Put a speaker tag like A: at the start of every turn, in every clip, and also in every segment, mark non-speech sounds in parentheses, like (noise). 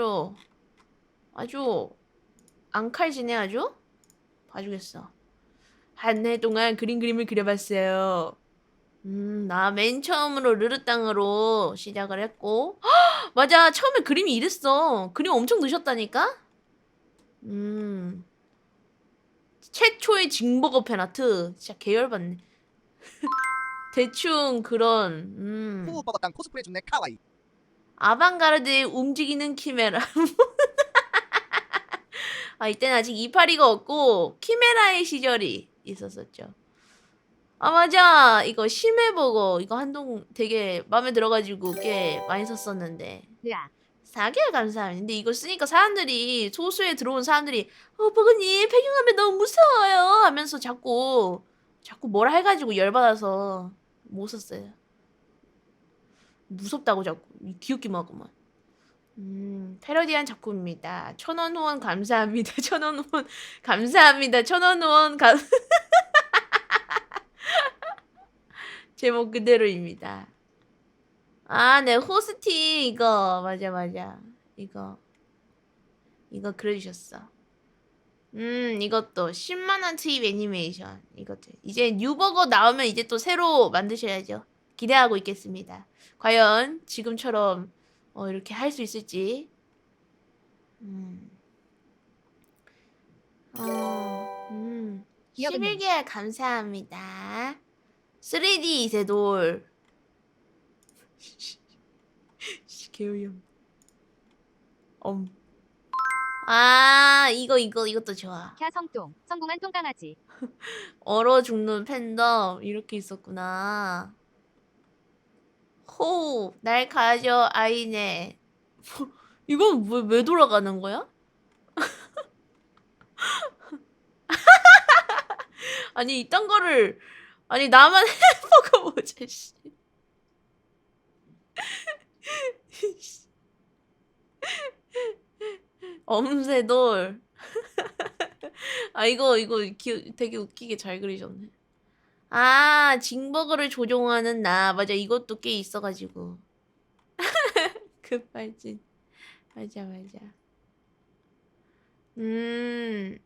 A: 아주 아주 앙칼지네 아주? 봐주겠어. 한 해 동안 그림 그림을 그려봤어요. 음나 맨 처음으로 르르 땅으로 시작을 했고. 헉, (gasps) 맞아 처음에 그림이 이랬어. 그림 엄청 늦었다니까? 음. 최초의 징버거 팬아트. 진짜 계열받네. (laughs) 대충 그런 음.
B: 후 버거땅 코스프레 준네 카와이
A: 아방가르드의 움직이는 키메라. (laughs) 아, 이때는 아직 이파리가 없고 키메라의 시절이 있었었죠. 아, 맞아. 이거 심해버거 이거 한동 되게 마음에 들어가지고 꽤 많이 썼었는데.
C: 으아.
A: 4개월 감사합니다. 근데 이거 쓰니까 사람들이 소수에 들어온 사람들이 어 버거님 배경화면 너무 무서워요 하면서 자꾸 자꾸 뭐라 해가지고 열받아서 못 썼어요. 무섭다고 자꾸 귀엽기만 하고만. 음 패러디한 작품입니다. 천원 후원 감사합니다. (laughs) 천원 후원 감사합니다. 천원 후원 감 (laughs) 제목 그대로입니다. 아, 네, 호스팅 이거 맞아 맞아 이거 이거 그려주셨어. 음, 이것도 10만 원 투입 애니메이션 이것도 이제 뉴버거 나오면 이제 또 새로 만드셔야죠. 기대하고 있겠습니다. 과연 지금처럼 어, 이렇게 할 수 있을지. 음. 어, 음.
C: 기억은
A: 11개월 감사합니다. 3D 이세돌. (laughs) 개우염. 엄. 아, 이거, 이거, 이것도 좋아.
C: 캬 성똥. 성공한 똥강아지. (laughs)
A: 얼어 죽는 팬덤. 이렇게 있었구나. 호, 날 가져, 아이네. 이건 왜, 왜 돌아가는 거야? (laughs) 아니, 이딴 거를, 아니, 나만 해먹어 보자, 씨. (laughs) 엄새돌. (laughs) 아, 이거, 이거 기, 되게 웃기게 잘 그리셨네. 아, 징버그를 조종하는 나. 맞아, 이것도 꽤 있어가지고. (laughs) 급발진. 맞아, 맞아. 음,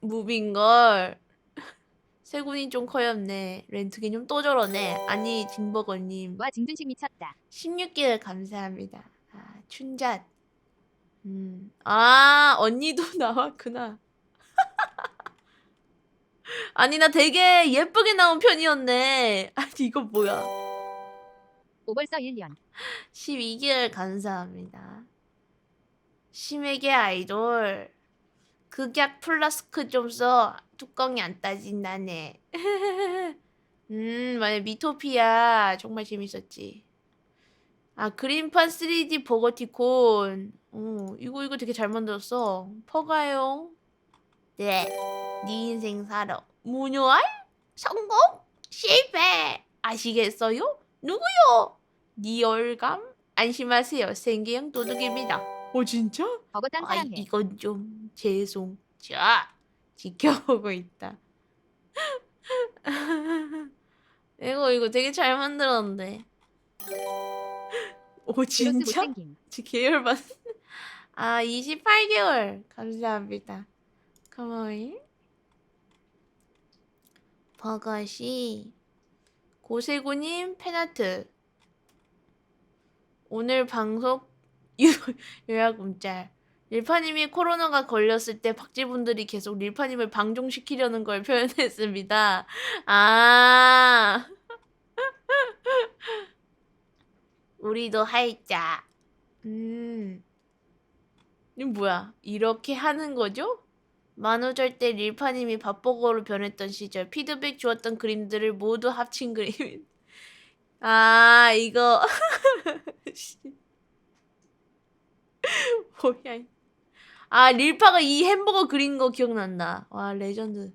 A: 무빙걸. (laughs) 세군이 좀 커였네. 렌트기님 또 저러네. 아니, 징버거님.
C: 와 징준식 미쳤다.
A: 16개월 감사합니다. 아, 춘잣. 음. 아, 언니도 (laughs) 나왔구나. 아니, 나 되게 예쁘게 나온 편이었네. (laughs) 아니, 이거 뭐야.
C: 오벌써 1년.
A: 12개월 감사합니다. 심에게 아이돌. 극약 플라스크 좀 써. 뚜껑이 안 따진다네. (laughs) 음, 맞아. 미토피아. 정말 재밌었지. 아, 그림판 3D 버거티콘. 어, 이거, 이거 되게 잘 만들었어. 퍼가요. 네. 네 인생 살아. 무효할? 성공? 실패. 아시겠어요? 누구요? 네 열감? 안심하세요. 생계형 도둑입니다. 어, 진짜? 아,
C: 사랑해.
A: 이건 좀 죄송. 자, 지켜보고 있다. (laughs) 이거 이거 되게 잘 만들었는데. 오
C: 그로스
A: 진짜?
C: 못생김.
A: 지 계열반. 아 28개월 감사합니다. 고마워요. 버거시 고세구님 팬아트 오늘 방송 (laughs) 유- 요약 문자 릴파님이 코로나가 걸렸을 때 박쥐분들이 계속 릴파님을 방종시키려는 걸 표현했습니다. 아 (laughs) 우리도 할자. 음. 이 뭐야? 이렇게 하는 거죠? 만우절 때 릴파님이 밥버거로 변했던 시절 피드백 주었던 그림들을 모두 합친 그림. (laughs) 아 이거 씨. (laughs) 뭐야? 이- 아 릴파가 이 햄버거 그린 거 기억난다. 와 레전드.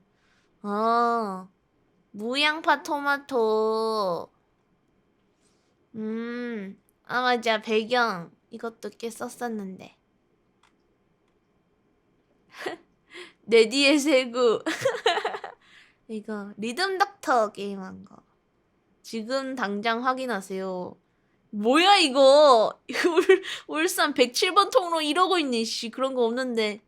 A: 아 무양파 토마토. 음, 아 맞아 배경 이것도 꽤 썼었는데. (laughs) 내 뒤에 세구. (laughs) 이거 리듬 닥터 게임한 거. 지금 당장 확인하세요. 뭐야 이거? (laughs) 울, 울산 107번 통로 이러고 있네 씨 그런 거 없는데.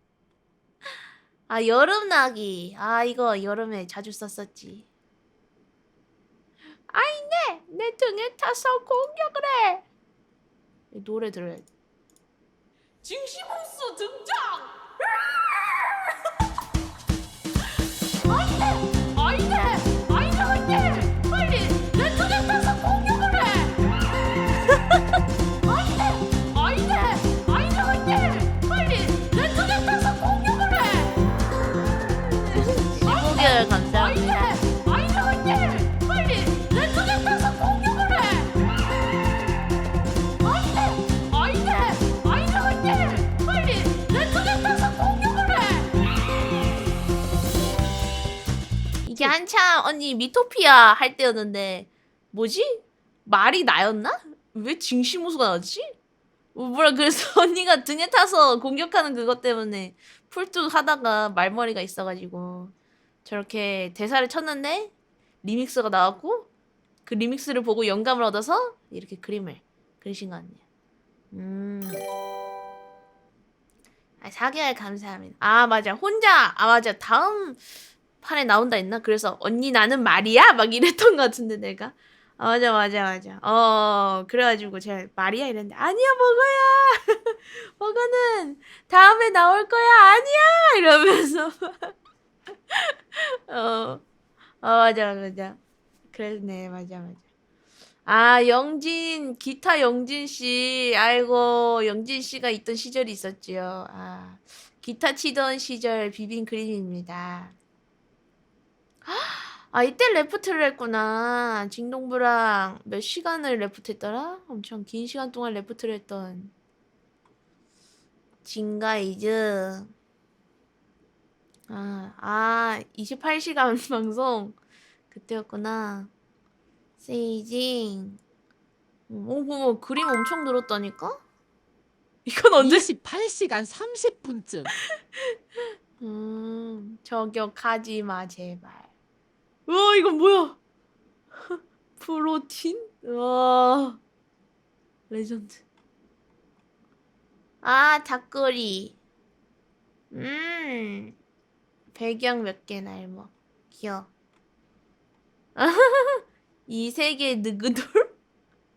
A: 아 여름나기. 아 이거 여름에 자주 썼었지. 아이네 내 등에 타서 공격을 해. 노래 들어야 돼 징시몬스 등장 (laughs) 15개월 감사합니다. 아이네 빨리! 내 등에 타서 공격을 해! 아이네 아이네 아이네 빨리! 내 등에 타서 공격을 해! 이게 한참 언니 미토피아 할 때였는데 뭐지? 말이 나였나? 왜 징시모수가 나왔지? 어, 뭐라 그래서 (laughs) 언니가 등에 타서 공격하는 그것 때문에 풀뚝 하다가 말머리가 있어가지고 저렇게 대사를 쳤는데 리믹스가 나왔고 그 리믹스를 보고 영감을 얻어서 이렇게 그림을 그리신 것 같네요. 음. 아, 4개월 감사합니다. 아, 맞아. 혼자, 아, 맞아. 다음 판에 나온다 했나? 그래서 언니 나는 말이야? 막 이랬던 것 같은데 내가. 아, 맞아, 맞아, 맞아. 어, 그래가지고 제가 말이야 이랬는데 아니야, 먹어야. (laughs) 먹어는 다음에 나올 거야. 아니야! 이러면서. (laughs) (laughs) 어, 어, 맞아, 맞아. 그랬네, 맞아, 맞아. 아, 영진, 기타 영진 씨. 아이고, 영진 씨가 있던 시절이 있었지요. 아, 기타 치던 시절 비빈 그림입니다. (gasps) 아, 이때 레프트를 했구나. 징동부랑 몇 시간을 레프트 했더라? 엄청 긴 시간 동안 레프트를 했던. 징가이즈. 아, 아, 28시간 (laughs) 방송. 그때였구나. 세이징. 오, 뭐, 그림 엄청 늘었다니까? 이건 언제?
B: 28시간 30분쯤. (laughs)
A: 음, 저격하지 마, 제발. 우와, 이건 뭐야? (laughs) 프로틴? 우와. 레전드. 아, 닭꼬리. 음. 배경 몇 개나 알뭐. 귀여워. (laughs) 이 세계 느그돌?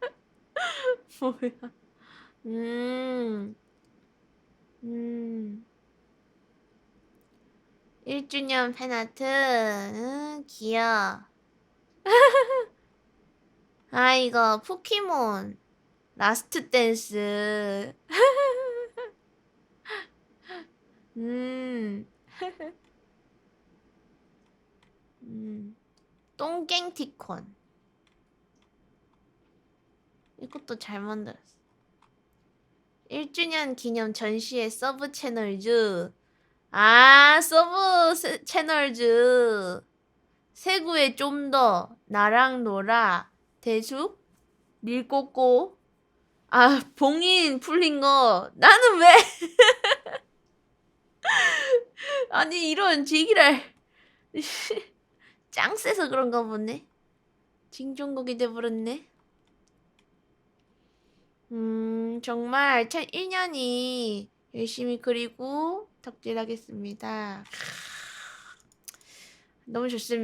A: (laughs) 뭐야. 음. 음. 1주년 팬아트. 응, 귀여워. 아, 이거 포켓몬. 라스트 댄스. (laughs) 음. 음. 똥갱티콘. 이것도 잘 만들었어. 1주년 기념 전시회 서브 채널즈. 아, 서브 세- 채널즈. 세구에 좀 더. 나랑 놀아. 대숙. 밀꼬꼬. 아, 봉인 풀린 거. 나는 왜? (laughs) 아니, 이런 제기랄. (laughs) 짱 세서 그런가 보네. 징종국이 돼버렸네. 음, 정말 2001년이 열심히 그리고 덕질하겠습니다. 너무 좋습니다.